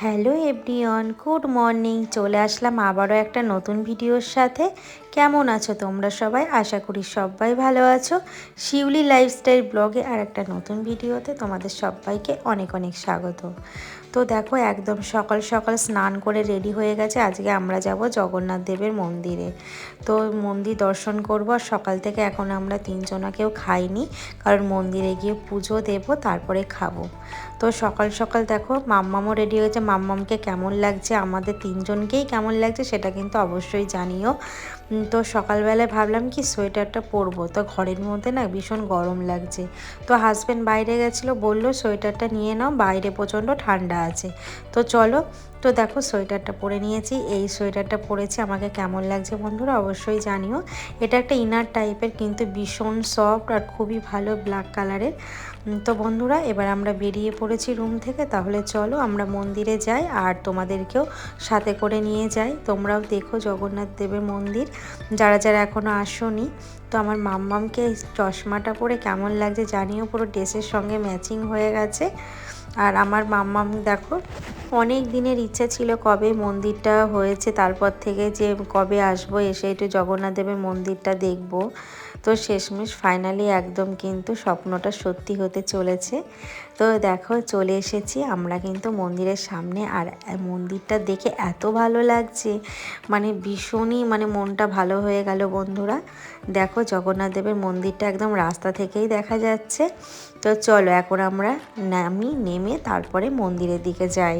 Hello everyone, good morning. চলে আসলাম আবারও একটা নতুন ভিডিওর সাথে। কেমন আছো তোমরা সবাই? আশা করি সবাই ভালো আছো। শিউলি লাইফস্টাইল ব্লগে আর একটা নতুন ভিডিওতে তোমাদের সবাইকে অনেক অনেক স্বাগত। তো দেখো, একদম সকাল সকাল স্নান করে রেডি হয়ে গেছে। আজকে আমরা যাব জগন্নাথ দেবের মন্দিরে। তো মন্দির দর্শন করব। আর সকাল থেকে এখন আমরা তিনজনাকেও খাইনি, কারণ মন্দিরে গিয়ে পুজো দেব, তারপরে খাব। তো সকাল সকাল দেখো, মাম্মামও রেডি হয়েছে। মাম্মামকে কেমন লাগছে, আমাদের তিনজনকেই কেমন লাগছে সেটা কিন্তু অবশ্যই জানিও। তো সকালবেলায় ভাবলাম কি সোয়েটারটা পরবো। তো ঘরের মধ্যে না ভীষণ গরম লাগছে। তো হাজব্যান্ড বাইরে গেছিল, বলল সোয়েটারটা নিয়ে নাও, বাইরে প্রচণ্ড ঠান্ডা আছে। তো চলো তো দেখো সোয়েটারটা পরে নিয়েছি। এই সোয়েটারটা পরেছি, আমাকে কেমন লাগছে বন্ধুরা অবশ্যই জানিও। এটা একটা ইনার টাইপের কিন্তু ভীষণ সফট আর খুবই ভালো ব্ল্যাক কালারের তো বন্ধুরা, এবার আমরা বেরিয়ে পড়েছি রুম থেকে, তাহলে চলো আমরা মন্দিরে যাই আর তোমাদেরকেও সাথে করে নিয়ে যাই। তোমরাও দেখো জগন্নাথ দেবের মন্দির, যারা যারা এখনও আসোনি। তো আমার মাম্মামকে চশমাটা পরে কেমন লাগছে জানিও, পুরো ড্রেসের সঙ্গে ম্যাচিং হয়ে গেছে। আর আমার মাম্মাম, দেখো অনেক দিনের ইচ্ছা ছিল কবে মন্দিরটা হয়েছে, তারপর থেকে যে কবে আসব, এসে একটু জগন্নাথ দেবের মন্দিরটা দেখব। তো শেষমেশ ফাইনালি একদম কিন্তু স্বপ্নটা সত্যি হতে চলেছে। তো দেখো, চলে এসেছি আমরা কিন্তু মন্দিরের সামনে। আর মন্দিরটা দেখে এত ভালো লাগছে মানে ভীষণই মানে মনটা ভালো হয়ে গেল বন্ধুরা। দেখো জগন্নাথ দেবের মন্দিরটা একদম রাস্তা থেকেই দেখা যাচ্ছে। তো চলো, এখন আমরা নামি, নেমে তারপরে মন্দিরের দিকে যাই।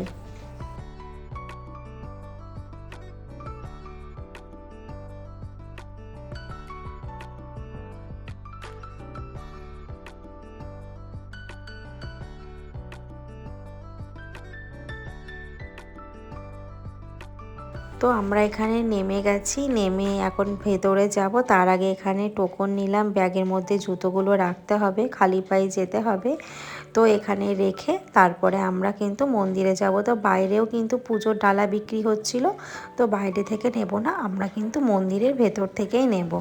তো আমরা এখানে নেমে গেছি। নেমে এখন ভেতরে যাব। তার আগে এখানে টোকন নিলাম। ব্যাগের মধ্যে জুতোগুলো রাখতে হবে। খালি পায়ে যেতে হবে। তো এখানে রেখে তারপরে আমরা কিন্তু মন্দিরে যাব। তো বাইরেও কিন্তু পুজোর ডালা বিক্রি হচ্ছিল। তো বাইরে থেকে নেব না। আমরা কিন্তু মন্দিরের ভেতর থেকেই নেব।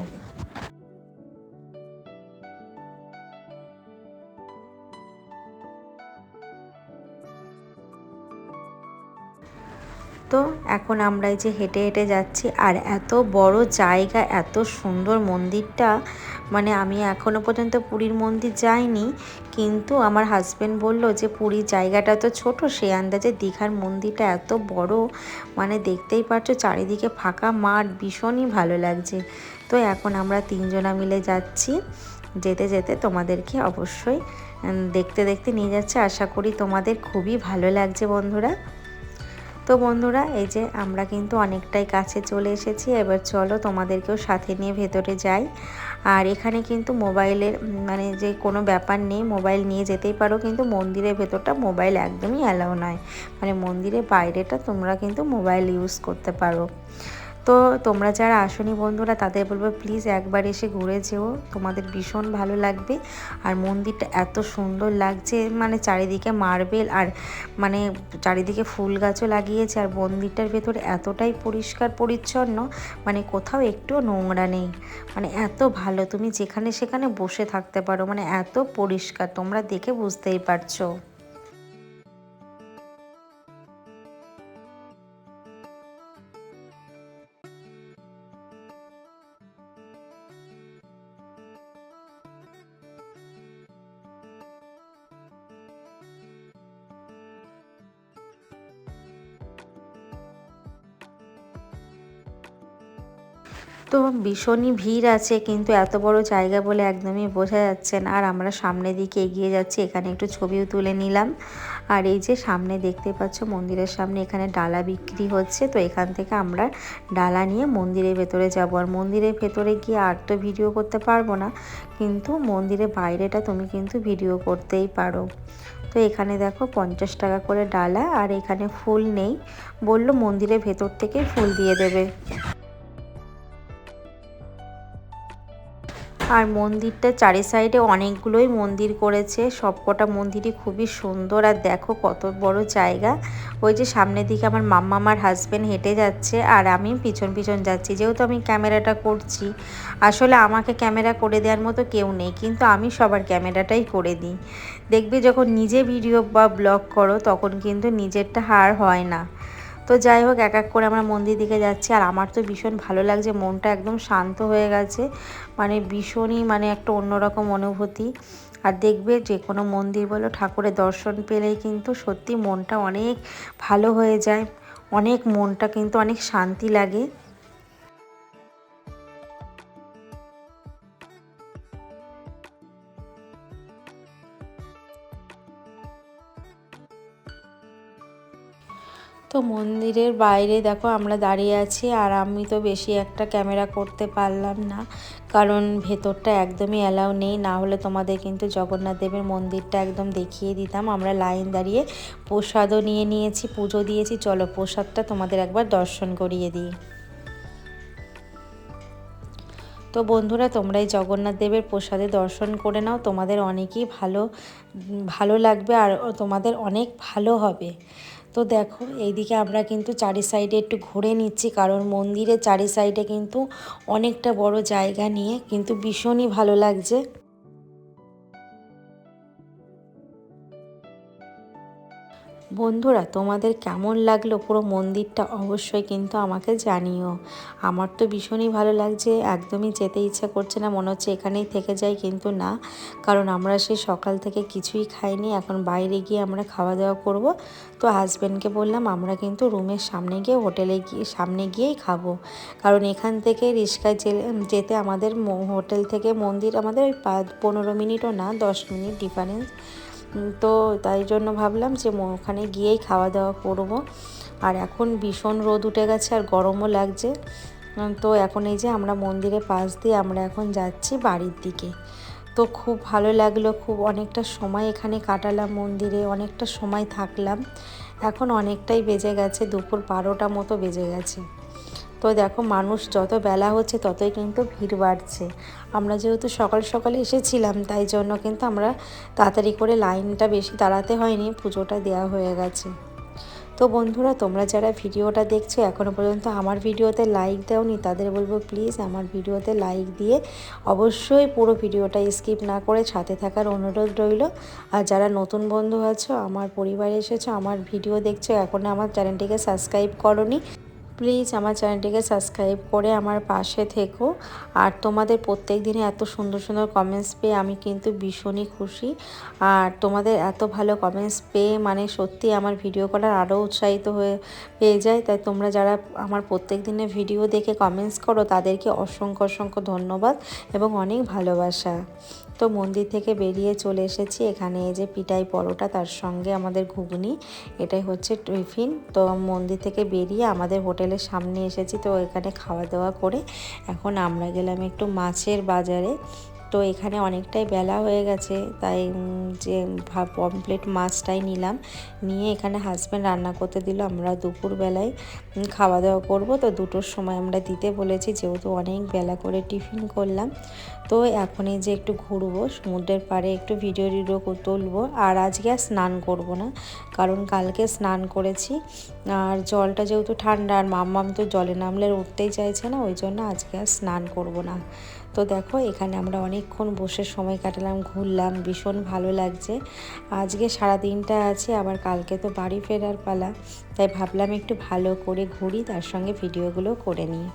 তো? এখন আমরা এই যে হেঁটে হেঁটে যাচ্ছি আর এত বড় জায়গা, এত সুন্দর মন্দিরটা। মানে আমি এখনও পর্যন্ত পুরীর মন্দির যাইনি, কিন্তু আমার হাজব্যান্ড বলল যে পুরীর জায়গাটা তো ছোট সে আন্দাজে দীঘার মন্দিরটা এত বড়। মানে দেখতেই পারছ চারিদিকে ফাঁকা মাঠ, ভীষণই ভালো লাগছে। তো এখন আমরা তিনজনা মিলে যাচ্ছি। যেতে যেতে তোমাদেরকে অবশ্যই দেখতে দেখতে নিয়ে যাচ্ছে। আশা করি তোমাদের খুবই ভালো লাগছে বন্ধুরা। তো বন্ধুরা, এই যে আমরা কিন্তু অনেকটাই কাছে চলে এসেছি। এবার চলো তোমাদেরকেও সাথে নিয়ে ভেতরে যাই। আর এখানে কিন্তু মোবাইলের মানে যে কোনো ব্যাপার নেই, মোবাইল নিয়ে যেতেই পারো। কিন্তু মন্দিরের ভেতরটা মোবাইল একদমই অ্যালাউ নয়। মানে মন্দিরের বাইরেটা তোমরা কিন্তু মোবাইল ইউজ করতে পারো। তো তোমরা যারা আসনি বন্ধুরা, তাদের বলব প্লিজ একবার এসে ঘুরে যেও। তোমাদের ভীষণ ভালো লাগবে। আর মন্দিরটা এত সুন্দর লাগছে মানে চারিদিকে মার্বেল আর মানে চারিদিকে ফুল গাছও লাগিয়েছে। আর মন্দিরটার ভেতরে এতটাই পরিষ্কার পরিচ্ছন্ন মানে কোথাও একটুও নোংরা নেই। মানে এত ভালো, তুমি যেখানে সেখানে বসে থাকতে পারো। মানে এত পরিষ্কার, তোমরা দেখে বুঝতেই পারছ। তো ভীষণই ভিড় আছে, কিন্তু এত বড় জায়গা বলে একদমই বোঝা যাচ্ছে না। আর আমরা সামনের দিকে এগিয়ে যাচ্ছি, এখানে একটু ছবিও তুলে নিলাম। আর এই যে সামনে দেখতে পাচ্ছ মন্দিরের সামনে এখানে ডালা বিক্রি হচ্ছে, তো এখান থেকে আমরা ডালা নিয়ে মন্দিরের ভেতরে যাব। আর মন্দিরের ভেতরে গিয়ে আর তো ভিডিও করতে পারব না, কিন্তু মন্দিরের বাইরেটা তুমি কিন্তু ভিডিও করতেই পারো। তো এখানে দেখো পঞ্চাশ টাকা করে ডালা, আর এখানে ফুল নেই। বলল মন্দিরের ভেতর থেকে ফুল দিয়ে দেবে। আর মন্দিরটা চারি সাইডে অনেকগুলোই মন্দির করেছে। সবকটা মন্দিরই খুবই সুন্দর। আর দেখো কত বড় জায়গা। ওই যে সামনের দিকে আমার মাম্মা আমার হাজব্যান্ড হেঁটে যাচ্ছে আর আমি পিছন পিছন যাচ্ছি। যেহেতু আমি ক্যামেরাটা করছি, আসলে আমাকে ক্যামেরা করে দেওয়ার মতো কেউ নেই। কিন্তু আমি সবার ক্যামেরাটাই করে দিই। দেখবে যখন নিজে ভিডিও বা ব্লগ করো, তখন কিন্তু নিজেরটা হার হয় না। তো যাই হোক, এক এক করে আমরা মন্দির দিকে যাচ্ছি। আর আমার তো ভীষণ ভালো লাগছে, মনটা একদম শান্ত হয়ে গেছে। মানে ভীষণই মানে একটা অন্যরকম অনুভূতি। আর দেখবে যে কোনো মন্দির বলো, ঠাকুরের দর্শন পেলেই কিন্তু সত্যি মনটা অনেক ভালো হয়ে যায়। অনেক মনটা কিন্তু অনেক শান্তি লাগে। তো মন্দিরের বাইরে দেখো আমরা দাঁড়িয়ে আছি আর আমি তো বেশি একটা ক্যামেরা করতে পারলাম না। কারণ ভেতরটা একদমই অ্যালাউ নেই। না হলে তোমাদের কিন্তু জগন্নাথ দেবের মন্দিরটা একদম দেখিয়ে দিতাম। আমরা লাইন দাঁড়িয়ে প্রসাদও নিয়ে নিয়েছি, পুজো দিয়েছি। চলো প্রসাদটা তোমাদের একবার দর্শন করিয়ে দিই। তো বন্ধুরা, তোমরা এই জগন্নাথ দেবের প্রসাদে দর্শন করে নাও। তোমাদের অনেকই ভালো ভালো লাগবে আর তোমাদের অনেক ভালো হবে। তো দেখো, এইদিকে আমরা কিন্তু চারি সাইডে একটু ঘুরে নিচ্ছি, কারণ মন্দিরের চারি সাইডে কিন্তু অনেকটা বড় জায়গা নিয়ে কিন্তু ভীষণই ভালো লাগছে। বন্ধুরা, তোমাদের কেমন লাগল পুরো মন্দিরটা অবশ্যই কিন্তু আমাকে জানিও। আমার তো ভীষণই ভালো লাগছে, একদমই যেতে ইচ্ছা করছে না, মনে হচ্ছে এখানেই থেকে যাই, কিন্তু না, কারণ আমরা সেই সকাল থেকে কিছুই খাইনি, এখন বাইরে গিয়ে আমরা খাওয়া দাওয়া করব। তো হাজব্যান্ডকে বললাম, আমরা কিন্তু রুমের সামনে গিয়ে হোটেলে গিয়ে, সামনে গিয়েই খাব। কারণ এখান থেকে রিক্সায় যেতে আমাদের হোটেল থেকে মন্দির আমাদের ওই পনেরো মিনিটও না, দশ মিনিট ডিফারেন্স তো তাই জন্য ভাবলাম যে ওখানে গিয়েই খাওয়া দাওয়া করব। আর এখন ভীষণ রোদ উঠে গেছে আর গরমও লাগছে। তো এখন এই যে আমরা মন্দিরের পাশ দিয়ে আমরা এখন যাচ্ছি বাড়ির দিকে। তো খুব ভালো লাগল, খুব অনেকটা সময় এখানে কাটালাম মন্দিরে, অনেকটা সময় থাকলাম। এখন অনেকটাই বেজে গেছে, দুপুর বারোটা মতো বেজে গেছে। তো দেখো মানুষ যত বেলা হচ্ছে ততই কিন্তু ভিড় বাড়ছে। আমরা যেহেতু সকাল সকালে এসেছিলাম, তাই জন্য কিন্তু আমরা তাড়াতাড়ি করে লাইনটা বেশি দাঁড়াতে হয়নি, পুজোটা দেওয়া হয়ে গেছে। তো বন্ধুরা, তোমরা যারা ভিডিওটা দেখছ এখনও পর্যন্ত আমার ভিডিওতে লাইক দাওনি, তাদের বলব প্লিজ আমার ভিডিওতে লাইক দিয়ে অবশ্যই পুরো ভিডিওটা স্কিপ না করে সাথে থাকার অনুরোধ রইল। আর যারা নতুন বন্ধু আছো, আমার পরিবারে এসেছ, আমার ভিডিও দেখছ, এখন আমার চ্যানেলটিকে সাবস্ক্রাইব করনি। প্লিজ আমার চ্যানেলটিকে সাবস্ক্রাইব করে আমার পাশে থেকো। আর তোমাদের প্রত্যেক দিনে এত সুন্দর সুন্দর কমেন্টস পেয়ে আমি কিন্তু ভীষণই খুশি। আর তোমাদের এত ভালো কমেন্টস পেয়ে মানে সত্যি আমার ভিডিও করার আরও উৎসাহিত হয়ে, পেয়ে যায়। তাই তোমরা যারা আমার প্রত্যেক দিনে ভিডিও দেখে কমেন্টস করো, তাদেরকে অসংখ্য অসংখ্য ধন্যবাদ এবং অনেক ভালোবাসা। তো মন্দির থেকে বেরিয়ে চলে এসেছি। এখানে এই যে পিটাই পরোটা, তার সঙ্গে আমাদের ঘুগনি, এটাই হচ্ছে টিফিন। তো মন্দির থেকে বেরিয়ে আমাদের হোটেলের সামনে এসেছি, তো এখানে খাওয়া দাওয়া করে এখন আমরা গেলাম একটু মাছের বাজারে। তো এখানে অনেকটাই বেলা হয়ে গেছে, তাই যে পমপ্লেট মাছটাই নিলাম। নিয়ে এখানে হাজব্যান্ড রান্না করতে দিল, আমরা দুপুরবেলায় খাওয়া দাওয়া করব। তো দুটোর সময় আমরা দিতে বলেছি, যেহেতু অনেক বেলা করে টিফিন করলাম। তো এখনই যে একটু ঘুরবো, সমুদ্রের পাড়ে একটু ভিডিও টিডিও তুলবো, আর আজকে আর স্নান করব না। কারণ কালকে স্নান করেছি। আর জলটা যেহেতু ঠান্ডা, আর মাম্মাম তো জলে নামলে উঠতেই চাইছে না, ওই জন্য আজকে আর স্নান করব না। তো দেখো, এখানে আমরা অনেকক্ষণ বসে সময় কাটালাম, ঘুরলাম, ভীষণ ভালো লাগছে। আজকে সারা দিনটা আছে, আবার কালকে তো বাড়ি ফেরার পালা। তাই ভাবলাম একটু ভালো করে ঘুরি, তার সঙ্গে ভিডিওগুলো করে নিই।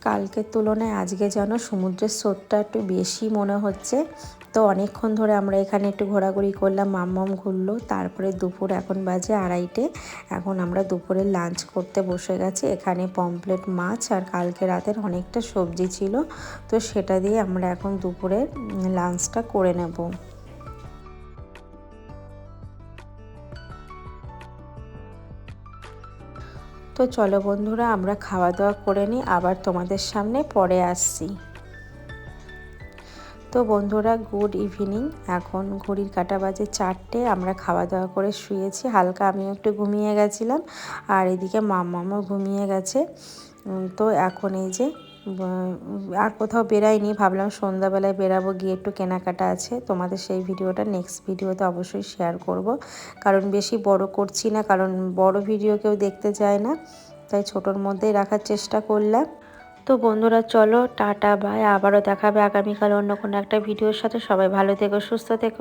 কালকের তুলনায় আজকে যেন সমুদ্রের স্রোতটা একটু বেশি মনে হচ্ছে। তো অনেকক্ষণ ধরে আমরা এখানে একটু ঘোরাঘুরি করলাম, মাম্মাম ঘুরলো। তারপরে দুপুর এখন বাজে আড়াইটে। এখন আমরা দুপুরে লাঞ্চ করতে বসে গেছি। এখানে পমপ্লেট মাছ আর কালকে রাতের অনেকটা সবজি ছিল। তো সেটা দিয়ে আমরা এখন দুপুরে লাঞ্চটা করে নেব। তো চলো বন্ধুরা, আমরা খাওয়া দাওয়া করে নিই, আবার তোমাদের সামনে পরে আসছি। তো বন্ধুরা গুড ইভিনিং এখন ঘড়ির কাটা বাজে চারটে, আমরা খাওয়া দাওয়া করে শুয়েছি। হালকা আমিও একটু ঘুমিয়ে গেছিলাম, আর এদিকে মামামা ঘুমিয়ে গেছে। তো এখন এই যে আর কোথাও বেরাইনি ভাবলাম সন্ধ্যাবেলায় বেরাবো গিয়ে একটু কেনাকাটা আছে। তোমাদের সেই ভিডিওটা নেক্সট ভিডিওতে অবশ্যই শেয়ার করব। কারণ বেশি বড় করছি না, কারণ বড় ভিডিও কেউ দেখতে চায় না, তাই ছোটোর মধ্যেই রাখার চেষ্টা করলাম। তো বন্ধুরা, চলো, টাটা বাই আবারও দেখাবে আগামীকাল অন্য কোনো একটা ভিডিওর সাথে। সবাই ভালো থেকো, সুস্থ থেকো।